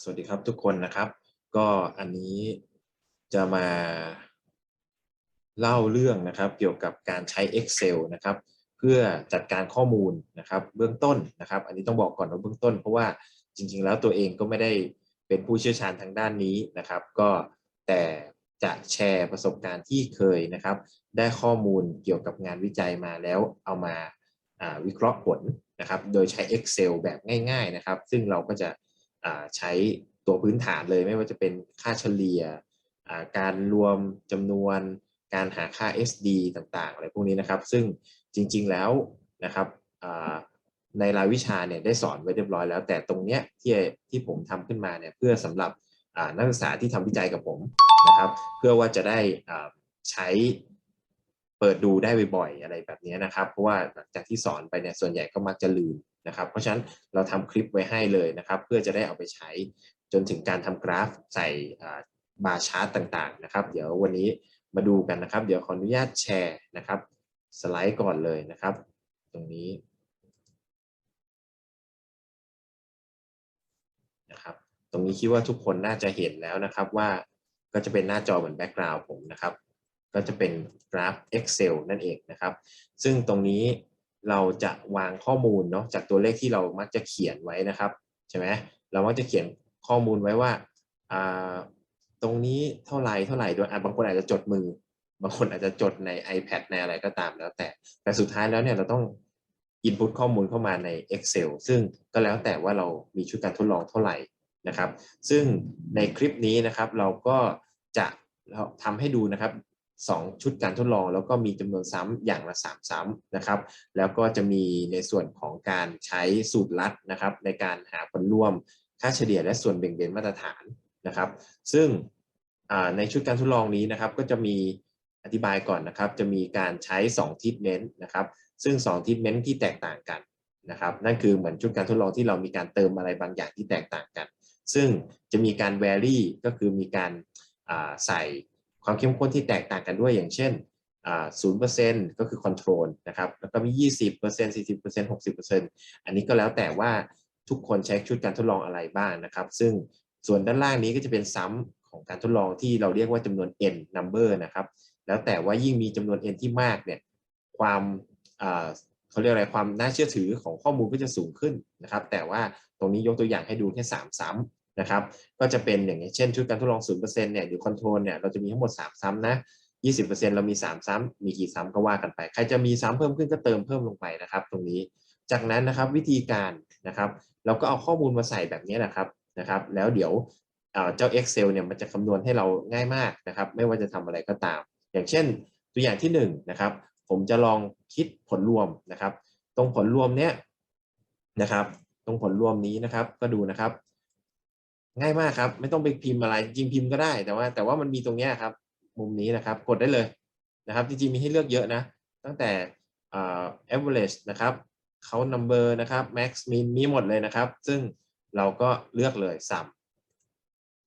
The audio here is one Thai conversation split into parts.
สวัสดีครับทุกคนนะครับ ก็อันนี้จะมาเล่าเรื่องนะครับ เกี่ยวกับการใช้ Excel นะครับ เพื่อจัดการข้อมูลนะครับ เบื้องต้นนะครับ อันนี้ต้องบอกก่อนว่าเบื้องต้น เพราะว่าจริง ๆ แล้วตัวเองก็ไม่ได้เป็นผู้เชี่ยวชาญทางด้านนี้นะครับ ก็แต่จะแชร์ประสบการณ์ที่เคยนะครับ ได้ข้อมูลเกี่ยวกับงานวิจัยมาแล้วเอามาวิเคราะห์ผลนะครับ โดยใช้ Excel แบบง่าย ๆนะครับ ซึ่งเราก็จะ ใช้ตัวพื้นฐานเลยไม่ว่าจะเป็นค่าเฉลี่ยอ่าการรวมจำนวนการหาค่า SD ต่างๆ อะไรพวกนี้นะครับ ซึ่งจริงๆแล้วนะครับในรายวิชาเนี่ยได้สอนไว้เรียบร้อยแล้ว แต่ตรงเนี้ยที่ที่ผมทำขึ้นมาเนี่ยเพื่อสำหรับนักศึกษาที่ทำวิจัยกับผมนะครับ เพื่อว่าจะได้ใช้ เปิดดูได้บ่อยๆอะไรแบบนี้นะครับเพราะว่าหลังจากที่สอนไปเนี่ยส่วนใหญ่ก็มักจะลืมนะครับเพราะฉะนั้นเราทำคลิปไว้ให้เลยนะครับ เพื่อจะได้เอาไปใช้จนถึงการทำกราฟใส่บาร์ชาร์ตต่างๆนะครับ เดี๋ยววันนี้มาดูกันนะครับ เดี๋ยวขออนุญาตแชร์นะครับ สไลด์ก่อนเลยนะครับ ตรงนี้นะครับ ตรงนี้คิดว่าทุกคนน่าจะเห็นแล้วนะครับว่าก็จะเป็นหน้าจอเหมือนแบ็กกราวด์ผมนะครับ ก็จะเป็นกราฟ Excel นั่นเองนะครับ ซึ่งตรงนี้เราจะวางข้อมูลเนาะจากตัวเลขที่เรามักจะเขียนไว้นะครับใช่ไหมเรามักจะเขียนข้อมูลไว้ว่าตรงนี้เท่าไหร่เท่าไหร่โดยอะบางคนอาจจะจดมือ บางคนอาจจะจดใน iPad ในอะไรก็ตามแล้วแต่ แต่สุดท้ายแล้วเนี่ยเราต้อง input ข้อมูลเข้ามาใน Excel ซึ่งก็แล้วแต่ว่าเรามีชุดการทดลองเท่าไหร่นะครับ ซึ่งในคลิปนี้นะครับเราก็จะทำให้ดูนะครับ สองชุดการทดลอง แล้วก็มีจำนวนซ้ำอย่างละสามซ้ำนะครับ แล้วก็จะมีในส่วนของการใช้สูตรลัดนะครับ ในการหาผลรวมค่าเฉลี่ยและส่วนแบ่งเบนมาตรฐานนะครับ ซึ่งในชุดการทดลองนี้นะครับ ก็จะมีอธิบายก่อนนะครับ จะมีการใช้ 2 ทิทเมนต์นะครับ ซึ่ง 2 ทิทเมนต์ที่แตกต่างกันนะครับ นั่นคือเหมือนชุดการทดลองที่เรามีการเติมอะไรบางอย่างที่แตกต่างกัน ซึ่งจะมีการ vary ก็คือมีการใส่ ความเข้มข้นที่แตกต่างกันด้วยอย่างเช่นศูนย์เปอร์เซ็นต์ก็คือคอนโทรลนะครับแล้วก็มียี่สิบเปอร์เซ็นต์สี่สิบเปอร์เซ็นต์หกสิบเปอร์เซ็นต์อันนี้ก็แล้วแต่ว่าทุกคนใช้ชุดการทดลองอะไรบ้างนะครับ ซึ่งส่วนด้านล่างนี้ก็จะเป็นซ้ำของการทดลองที่เราเรียกว่าจำนวน n number นะครับแล้วแต่ว่ายิ่งมีจำนวน n ที่มากเนี่ยความเขาเรียกอะไรความน่าเชื่อถือของข้อมูลก็จะสูงขึ้นนะครับ แต่ว่าตรงนี้ยกตัวอย่างให้ดูแค่3ซ้ำ นะครับ ก็จะเป็นอย่างเช่นชุดการทดลอง 0%เนี่ยหรือคอนโทรลเนี่ยเราจะมีทั้งหมด 3 ซ้ำนะ 20%เรามี 3 ซ้ำ มีกี่ซ้ำก็ว่ากันไป ใครจะมีซ้ำเพิ่มขึ้นก็เติมเพิ่มลงไปนะครับ ตรงนี้ จากนั้นนะครับวิธีการนะครับ เราก็เอาข้อมูลมาใส่แบบนี้นะครับนะครับ แล้วเดี๋ยวเจ้า Excel เนี่ยมันจะคำนวณให้เราง่ายมากนะครับ ไม่ว่าจะทำอะไรก็ตาม อย่างเช่น ตัวอย่างที่1นนะครับ ผมจะลองคิดผลรวมนะครับ ตรงผลรวมเนี้ยนะครับ ตรงผลรวมนี้นะครับ ก็ดูนะครับ ง่ายมากครับ ไม่ต้องไปพิมพ์อะไรจริงพิมพ์ก็ได้แต่ว่า แต่ว่ามันมีตรงนี้ครับ มุมนี้นะครับ กดได้เลยนะครับ จริงๆมีให้เลือกเยอะนะ ตั้งแต่ average นะครับเขา number นะครับ max min มีหมดเลยนะครับ ซึ่งเราก็เลือกเลย sum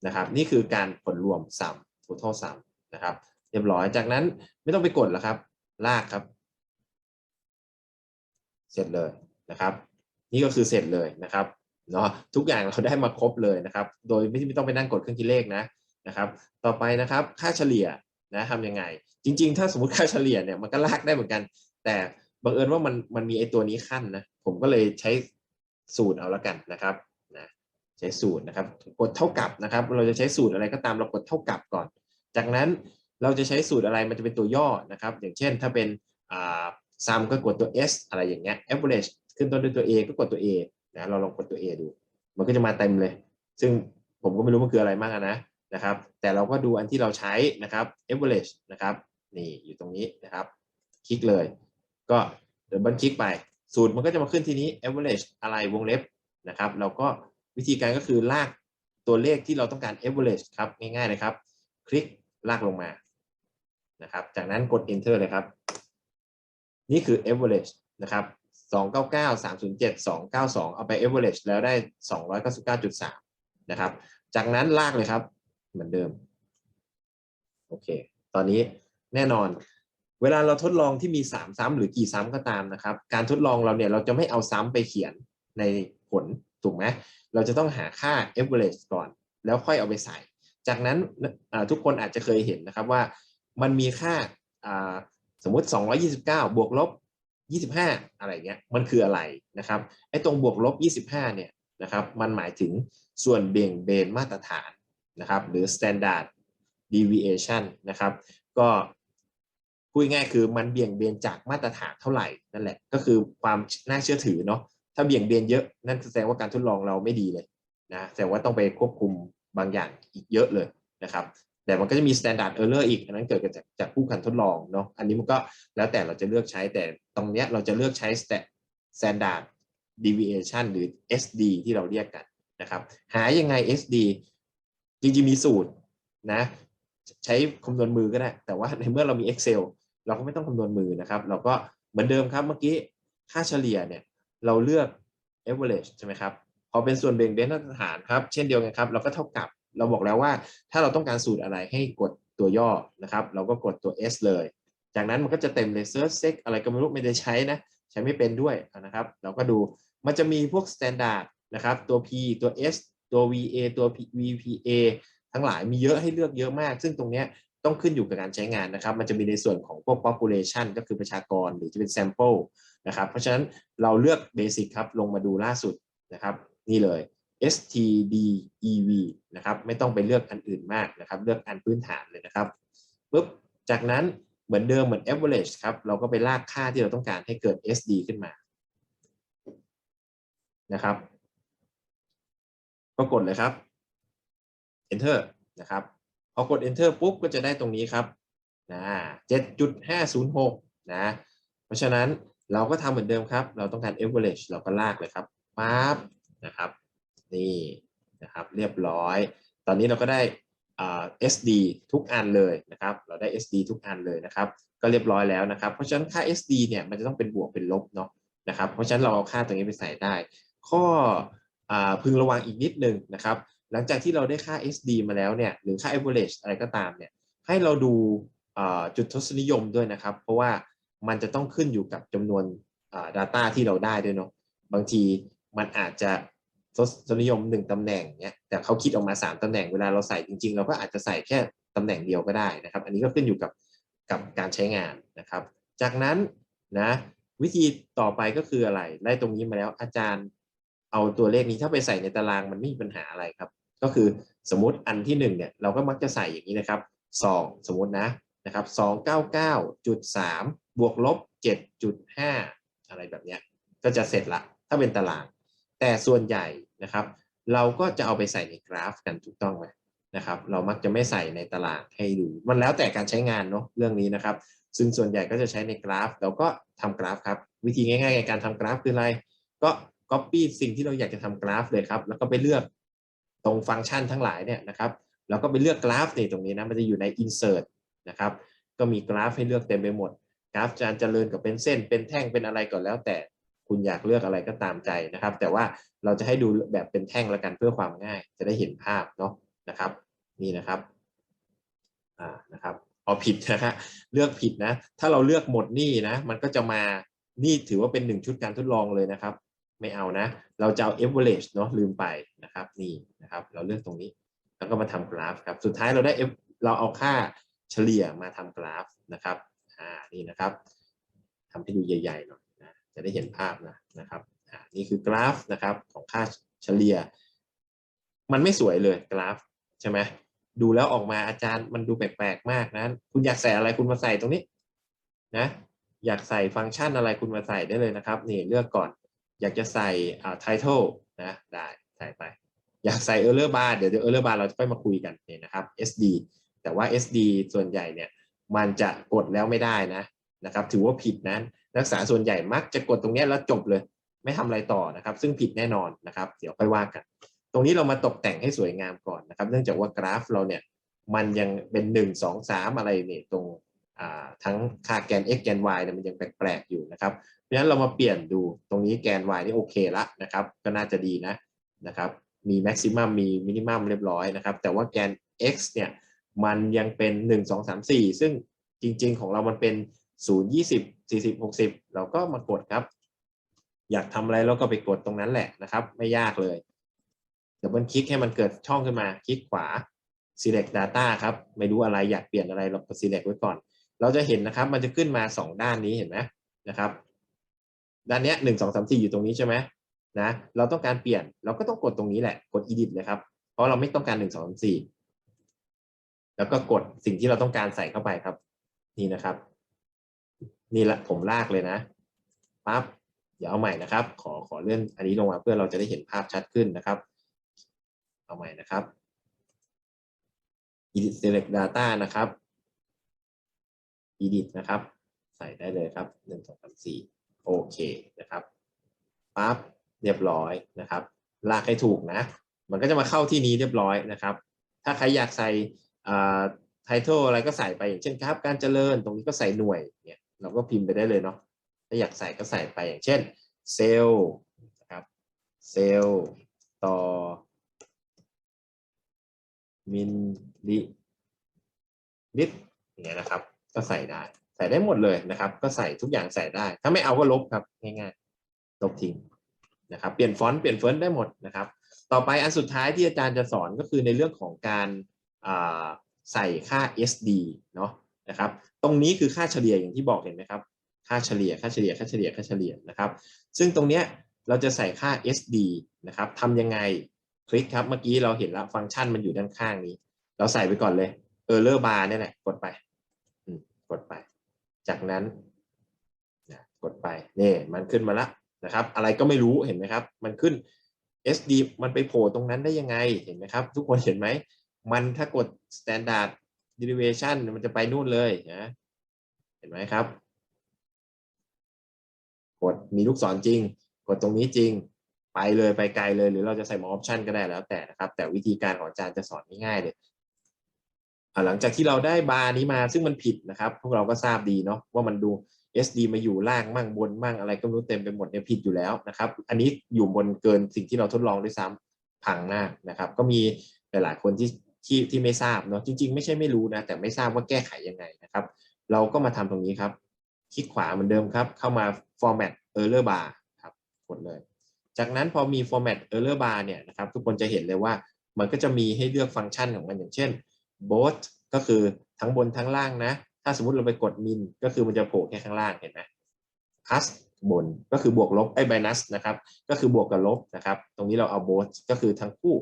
นะครับ นี่คือการผลรวม sum total sum นะครับ เรียบร้อยจากนั้นไม่ต้องไปกดแล้วครับ ลากครับ เสร็จเลยนะครับ นี่ก็คือเสร็จเลยนะครับ เนาะทุกอย่างเราได้มาครบเลยนะครับ โดยไม่ต้องไปนั่งกดเครื่องคิดเลขนะนะครับ ต่อไปนะครับค่าเฉลี่ยนะทำยังไง จริง ๆ ถ้าสมมติค่าเฉลี่ยเนี่ยมันก็ลากได้เหมือนกัน แต่บังเอิญว่ามันมันมีไอตัวนี้ขั้นนะผมก็เลยใช้สูตรเอาละกันนะครับนะใช้สูตรนะครับกดเท่ากับนะครับ เราจะใช้สูตรอะไรก็ตามเรากดเท่ากับก่อน จากนั้นเราจะใช้สูตรอะไรมันจะเป็นตัวย่อนะครับ อย่างเช่นถ้าเป็นอ่าซัมก็กดตัว S อะไรอย่างเงี้ย average ขึ้นต้นด้วยตัว A ก็กดตัว A นะเราลองกดตัว A ดู มันก็จะมาเต็มเลย ซึ่งผมก็ไม่รู้มันคืออะไรมากนะนะครับ แต่เราก็ดูอันที่เราใช้นะครับ average นะครับนี่อยู่ตรงนี้นะครับ คลิกเลย ก็เดี๋ยวบันคลิกไป สูตรมันก็จะมาขึ้นทีนี้ average อะไรวงเล็บนะครับ เราก็วิธีการก็คือลากตัวเลขที่เราต้องการ average ครับง่ายๆนะครับ คลิกลากลงมานะครับ จากนั้นกด enter เลยครับ นี่คือ average นะครับ 299 307 292 เอาไป average แล้วได้ 299.3 นะครับ จากนั้นลากเลยครับ เหมือนเดิม โอเค ตอนนี้แน่นอน เวลาเราทดลองที่มี 3 ซ้ำหรือกี่ซ้ำก็ตามนะครับ การทดลองเราเนี่ยเราจะไม่เอาซ้ำไปเขียนในผล ถูกไหม เราจะต้องหาค่า average ก่อน แล้วค่อยเอาไปใส่ จากนั้นทุกคนอาจจะเคยเห็นนะครับว่ามันมีค่าอ่าสมมติ 229 บวกลบ 25 อะไรเงี้ยมันคืออะไรนะครับไอ้ตรงบวกลบ 25 เนี่ยนะครับมันหมายถึงส่วนเบี่ยงเบนมาตรฐานนะครับหรือ standard deviation นะครับก็พูดง่ายคือมันเบี่ยงเบนจากมาตรฐานเท่าไหร่นั่นแหละก็คือความน่าเชื่อถือเนาะถ้าเบี่ยงเบนเยอะนั่นแสดงว่าการทดลองเราไม่ดีเลยนะแสดงว่าต้องไปควบคุมบางอย่างอีกเยอะเลยนะครับ แต่มันก็จะมี standard error อีก อันนั้นเกิดจากจากผู้การทดลองเนาะ อันนี้มันก็แล้วแต่เราจะเลือกใช้ แต่ตรงเนี้ยเราจะเลือกใช้ standard deviation หรือ SD ที่เราเรียกกันนะครับ หายังไง SD จริงๆมีสูตรนะ ใช้คำนวณมือก็ได้ แต่ว่าในเมื่อเรามี Excel เราก็ไม่ต้องคำนวณมือนะครับ เราก็เหมือนเดิมครับเมื่อกี้ค่าเฉลี่ยเนี่ยเราเลือก average ใช่ไหมครับ พอเป็นส่วนเบ่งเบนมาตรฐานครับ เช่นเดียวกันครับ เราก็เท่ากับ เราบอกแล้วว่าถ้าเราต้องการสูตรอะไรให้กดตัวย่อนะครับ เราก็กดตัว S เลย จากนั้นมันก็จะเต็มเลย search sec อะไรก็ไม่รู้ไม่ได้ใช้นะ ใช้ไม่เป็นด้วยนะครับ เราก็ดูมันจะมีพวก standard นะครับ ตัว P ตัว S ตัว VA ตัว VPA ทั้งหลายมีเยอะให้เลือกเยอะมาก ซึ่งตรงเนี้ยต้องขึ้นอยู่กับการใช้งานนะครับ มันจะมีในส่วนของพวก population ก็คือประชากรหรือจะเป็น sample นะครับ เพราะฉะนั้นเราเลือก basic ครับ ลงมาดูล่าสุดนะครับ นี่เลย stdev นะครับไม่ต้องไปเลือกอันอื่นมากนะครับ เลือกอันพื้นฐานเลยนะครับปุ๊บจากนั้นเหมือนเดิมเหมือน average ครับเราก็ไปลากค่าที่เราต้องการให้เกิด sd ขึ้นมานะครับ ก็กดเลยครับ enter นะครับพอกด enter ปุ๊บก็จะได้ตรงนี้ครับนะ7.506นะเพราะฉะนั้นเราก็ทำเหมือนเดิมครับ เราต้องการ average เราก็ลากเลยครับปั๊บนะครับ นี่นะครับเรียบร้อย ตอนนี้เราก็ได้อ่า SD ทุกอันเลยนะครับ เราได้ SD ทุกอันเลยนะครับ ก็เรียบร้อยแล้วนะครับ เพราะฉะนั้นค่า SD เนี่ยมันจะต้องเป็นบวกเป็นลบเนาะนะครับ เพราะฉะนั้นเราเอาค่าตรงนี้ไปใส่ได้ ข้อพึงระวังอีกนิดนึงนะครับ หลังจากที่เราได้ค่า SD มาแล้วเนี่ยหรือค่า average อะไรก็ตามเนี่ยให้เราดูจุดทศนิยมด้วยนะครับ เพราะว่ามันจะต้องขึ้นอยู่กับจำนวน data ที่เราได้ด้วยเนาะบางทีมันอาจจะ ทศนิยม1ตำแหน่งเนี่ยแต่เขาคิดออกมา3ตำแหน่งเวลาเราใส่จริง ๆ เราก็อาจจะใส่แค่ตำแหน่งเดียวก็ได้นะครับ อันนี้ก็ขึ้นอยู่กับกับการใช้งานนะครับ จากนั้นนะวิธีต่อไปก็คืออะไรได้ตรงนี้มาแล้วอาจารย์เอาตัวเลขนี้ถ้าไปใส่ในตารางมันไม่มีปัญหาอะไรครับ ก็คือสมมติอันที่หนึ่งเนี่ยเราก็มักจะใส่อย่างนี้นะครับสองสมมตินะนะครับสองเก้าเก้าจุดสามบวกลบเจ็ดจุดห้าอะไรแบบเนี้ยก็จะเสร็จละถ้าเป็นตาราง แต่ส่วนใหญ่ นะครับ เราก็จะเอาไปใส่ในกราฟกันถูกต้องไหมนะครับ เรามักจะไม่ใส่ในตารางให้ดู มันแล้วแต่การใช้งานเนาะเรื่องนี้นะครับ ซึ่งส่วนใหญ่ก็จะใช้ในกราฟ เราก็ทำกราฟครับ วิธีง่ายๆในการทำกราฟคืออะไร ก็ copy สิ่งที่เราอยากจะทำกราฟเลยครับ แล้วก็ไปเลือกตรงฟังก์ชันทั้งหลายเนี่ยนะครับแล้วก็ไปเลือกกราฟในตรงนี้นะมันจะอยู่ใน insert นะครับ ก็มีกราฟให้เลือกเต็มไปหมด กราฟจานเจริญกับเป็นเส้นเป็นแท่งเป็นอะไรก่อนแล้วแต่ คุณอยากเลือกอะไรก็ตามใจนะครับ แต่ว่าเราจะให้ดูแบบเป็นแท่งละกันเพื่อความง่าย จะได้เห็นภาพเนาะนะครับนี่นะครับอ่านะครับเอาผิดนะฮะเลือกผิดนะ ถ้าเราเลือกหมดนี่นะ มันก็จะมานี่ถือว่าเป็นหนึ่งชุดการทดลองเลยนะครับ ไม่เอานะ เราจะเอา average เนาะลืมไปนะครับ นี่นะครับ เราเลือกตรงนี้ แล้วก็มาทำกราฟครับ สุดท้ายเราได้เราเอาค่าเฉลี่ยมาทำกราฟนะครับอ่านี่นะครับทำให้ดูใหญ่ๆหน่อย จะได้เห็นภาพนะนะครับนี่คือกราฟนะครับของค่าเฉลี่ย มันไม่สวยเลยกราฟใช่ไหมดูแล้วออกมาอาจารย์มันดูแปลกๆมากนะคุณอยากใส่อะไรคุณมาใส่ตรงนี้นะอยากใส่ฟังก์ชันอะไรคุณมาใส่ได้เลยนะครับนี่เลือกก่อน อยากจะใส่อ่า title นะได้ใส่ไป อยากใส่ error bar เดี๋ยว error bar เราจะค่อยมาคุยกันเนี่ยนะครับ SD แต่ว่า SD ส่วนใหญ่เนี่ยมันจะกดแล้วไม่ได้นะนะครับ ถือว่าผิดนะ นักศึกษาส่วนใหญ่มักจะกดตรงนี้แล้วจบเลย ไม่ทำอะไรต่อนะครับ ซึ่งผิดแน่นอนนะครับ เดี๋ยวค่อยว่ากัน ตรงนี้เรามาตกแต่งให้สวยงามก่อนนะครับ เนื่องจากว่ากราฟเราเนี่ยมันยังเป็นหนึ่งสองสามอะไรเนี่ยตรงทั้งค่าแกน x แกน y เนี่ยมันยังแปลกๆอยู่นะครับ เพราะฉะนั้นเรามาเปลี่ยนดูตรงนี้แกน y นี่โอเคละนะครับ ก็น่าจะดีนะนะครับมี maximum มี minimum เรียบร้อยนะครับ แต่ว่าแกน x เนี่ยมันยังเป็น 1 2 3 4 ซึ่งจริง ๆ ของเรามันเป็น 0 20 40 60 เราก็มากดครับ อยากทำอะไรแล้วก็ไปกดตรงนั้นแหละนะครับ ไม่ยากเลยเดี๋ยวมันคลิกให้มันเกิดช่องขึ้นมา คลิกขวา select data ครับ ไม่รู้อะไรอยากเปลี่ยนอะไรเราก็ select ไว้ก่อน เราจะเห็นนะครับ มันจะขึ้นมาสองด้านนี้เห็นไหมนะครับ ด้านเนี้ยหนึ่งสองสามสี่อยู่ตรงนี้ใช่ไหมนะเราต้องการเปลี่ยนเราก็ต้องกดตรงนี้แหละกด edit เลยครับ เพราะเราไม่ต้องการหนึ่งสองสามสี่แล้วก็กดสิ่งที่เราต้องการใส่เข้าไปครับ นี่นะครับ นี่ละผมลากเลยนะปั๊บเดี๋ยวเอาใหม่นะครับ ขอขอเลื่อนอันนี้ลงมาเพื่อเราจะได้เห็นภาพชัดขึ้นนะครับ เอาใหม่นะครับ edit select data นะครับ edit นะครับ ใส่ได้เลยครับหนึ่งสองสามสี่โอเคนะครับปั๊บเรียบร้อยนะครับ ลากให้ถูกนะ มันก็จะมาเข้าที่นี้เรียบร้อยนะครับ ถ้าใครอยากใส่ไททอลอะไรก็ใส่ไปอย่างเช่นครับ การเจริญตรงนี้ก็ใส่หน่วยเนี่ย เราก็พิมพ์ไปได้เลยเนาะถ้าอยากใส่ก็ใส่ไปอย่างเช่นเซลล์นะครับเซลล์ต่อมิลลิลิตรอย่างเงี้ยนะครับ ก็ใส่ได้ ใส่ได้หมดเลยนะครับ ก็ใส่ทุกอย่างใส่ได้ ถ้าไม่เอาก็ลบครับง่ายๆลบทิ้งนะครับ เปลี่ยนฟอนต์เปลี่ยนเฟอนต์ได้หมดนะครับ ต่อไปอันสุดท้ายที่อาจารย์จะสอนก็คือในเรื่องของการใส่ค่า SD เนาะนะครับ ตรงนี้คือค่าเฉลี่ยอย่างที่บอกเห็นไหมครับ ค่าเฉลี่ยค่าเฉลี่ยค่าเฉลี่ยค่าเฉลี่ยนะครับ ซึ่งตรงเนี้ยเราจะใส่ค่า SD นะครับทำยังไงคลิกครับ เมื่อกี้เราเห็นแล้วฟังก์ชันมันอยู่ด้านข้างนี้ เราใส่ไปก่อนเลย error bar เนี่ยแหละกดไปกดไป จากนั้นนะกดไปนี่มันขึ้นมาละนะครับ อะไรก็ไม่รู้เห็นไหมครับ มันขึ้น SD มันไปโผล่ตรงนั้นได้ยังไงเห็นไหมครับ ทุกคนเห็นไหม มันถ้ากด standard derivation มันจะไปนู่นเลยนะเห็นไหมครับ กดมีลูกศรจริง กดตรงนี้จริง ไปเลยไปไกลเลย หรือเราจะใส่มออปชันก็ได้แล้วแต่นะครับ แต่วิธีการของอาจารย์จะสอนง่ายๆเลยหลังจากที่เราได้บาร์นี้มาซึ่งมันผิดนะครับ พวกเราก็ทราบดีเนาะว่ามันดู SD มาอยู่ล่างมั่งบนมั่งอะไรก็รู้เต็มไปหมดเนี่ยผิดอยู่แล้วนะครับ อันนี้อยู่บนเกินสิ่งที่เราทดลองด้วยซ้ำพังหน้านะครับ ก็มีหลายๆคนที่ ที่ที่ไม่ทราบเนาะจริง ๆ ไม่ใช่ไม่รู้นะแต่ไม่ทราบว่าแก้ไขยังไงนะครับ เราก็มาทำตรงนี้ครับ คลิกขวาเหมือนเดิมครับ เข้ามา format error bar ครับกดเลย จากนั้นพอมี format error bar เนี่ยนะครับ ทุกคนจะเห็นเลยว่ามันก็จะมีให้เลือกฟังก์ชันของมันอย่างเช่น both ก็คือทั้งบนทั้งล่างนะ ถ้าสมมติเราไปกด min ก็คือมันจะโผล่แค่ข้างล่างเห็นไหม plus บนก็คือบวกลบไอ้ minus นะครับ ก็คือบวกกับลบนะครับ ตรงนี้เราเอา both ก็คือทั้งคู่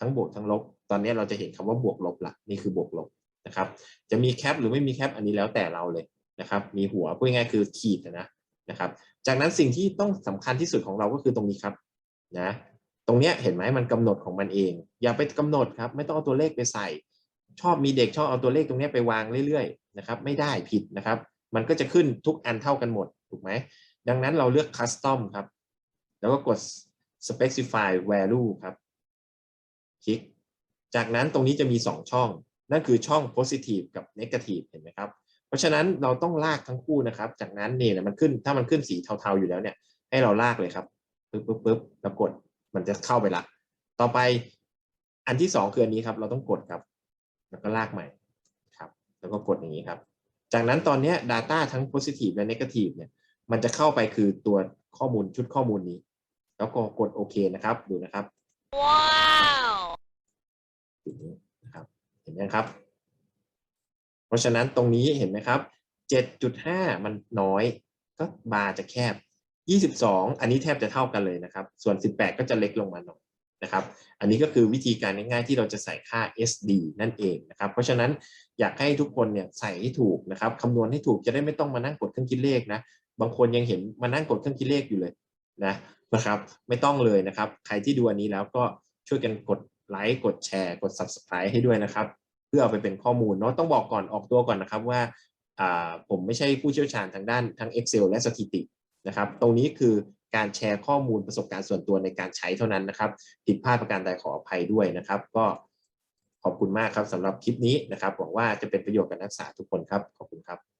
ทั้งบวกทั้งลบ ตอนนี้เราจะเห็นคำว่าบวกลบละนี่คือบวกลบนะครับ จะมีแคปหรือไม่มีแคปอันนี้แล้วแต่เราเลยนะครับ มีหัวพูดง่ายคือขีดนะนะครับ จากนั้นสิ่งที่ต้องสำคัญที่สุดของเราก็คือตรงนี้ครับนะตรงเนี้ยเห็นไหมมันกำหนดของมันเอง อย่าไปกำหนดครับ ไม่ต้องเอาตัวเลขไปใส่ ชอบมีเด็กชอบเอาตัวเลขตรงนี้ไปวางเรื่อยๆนะครับ ไม่ได้ผิดนะครับ มันก็จะขึ้นทุกอันเท่ากันหมดถูกไหมดังนั้นเราเลือก custom ครับ แล้วก็กด specify value ครับ คลิก จากนั้นตรงนี้จะมี 2 ช่อง นั่นคือช่อง positive กับ negative เห็นไหมครับ เพราะฉะนั้นเราต้องลากทั้งคู่นะครับ จากนั้นเนี่ยมันขึ้นถ้ามันขึ้นสีเทาๆอยู่แล้วเนี่ยให้เราลากเลยครับปึ๊บปึ๊บปึ๊บแล้วกดมันจะเข้าไปละ ต่อไปอันที่สองคืออันนี้ครับ เราต้องกดครับ แล้วก็ลากใหม่ครับ แล้วก็กดอย่างนี้ครับ จากนั้นตอนนี้ Data ทั้ง positive และ negative เนี่ยมันจะเข้าไปคือตัวข้อมูลชุดข้อมูลนี้ แล้วก็กดโอเคนะครับ ดูนะครับ ว้าว จุดนี้นะครับเห็นไหมครับ เพราะฉะนั้นตรงนี้เห็นไหมครับ 7.5 มันน้อยก็บาร์จะแคบ 22 อันนี้แทบจะเท่ากันเลยนะครับ ส่วน 18 ก็จะเล็กลงมาหน่อยนะครับ อันนี้ก็คือวิธีการง่ายๆที่เราจะใส่ค่า SD นั่นเองนะครับ เพราะฉะนั้นอยากให้ทุกคนเนี่ยใส่ให้ถูกนะครับคำนวณให้ถูกจะได้ไม่ต้องมานั่งกดเครื่องคิดเลขนะ บางคนยังเห็นมานั่งกดเครื่องคิดเลขอยู่เลยนะนะครับ ไม่ต้องเลยนะครับ ใครที่ดูอันนี้แล้วก็ช่วยกันกด ไลค์กดแชร์กด subscribe ให้ด้วยนะครับ เพื่อเอาไปเป็นข้อมูลเนาะต้องบอกก่อนออกตัวก่อนนะครับว่าผมไม่ใช่ผู้เชี่ยวชาญทางด้านทั้ง Excel และสถิตินะครับ ตรงนี้คือการแชร์ข้อมูลประสบการณ์ส่วนตัวในการใช้เท่านั้นนะครับ ผิดพลาดประการใดขออภัยด้วยนะครับ ก็ขอบคุณมากครับสำหรับคลิปนี้นะครับหวังว่าจะเป็นประโยชน์กับนักศึกษาทุกคนครับ ขอบคุณครับ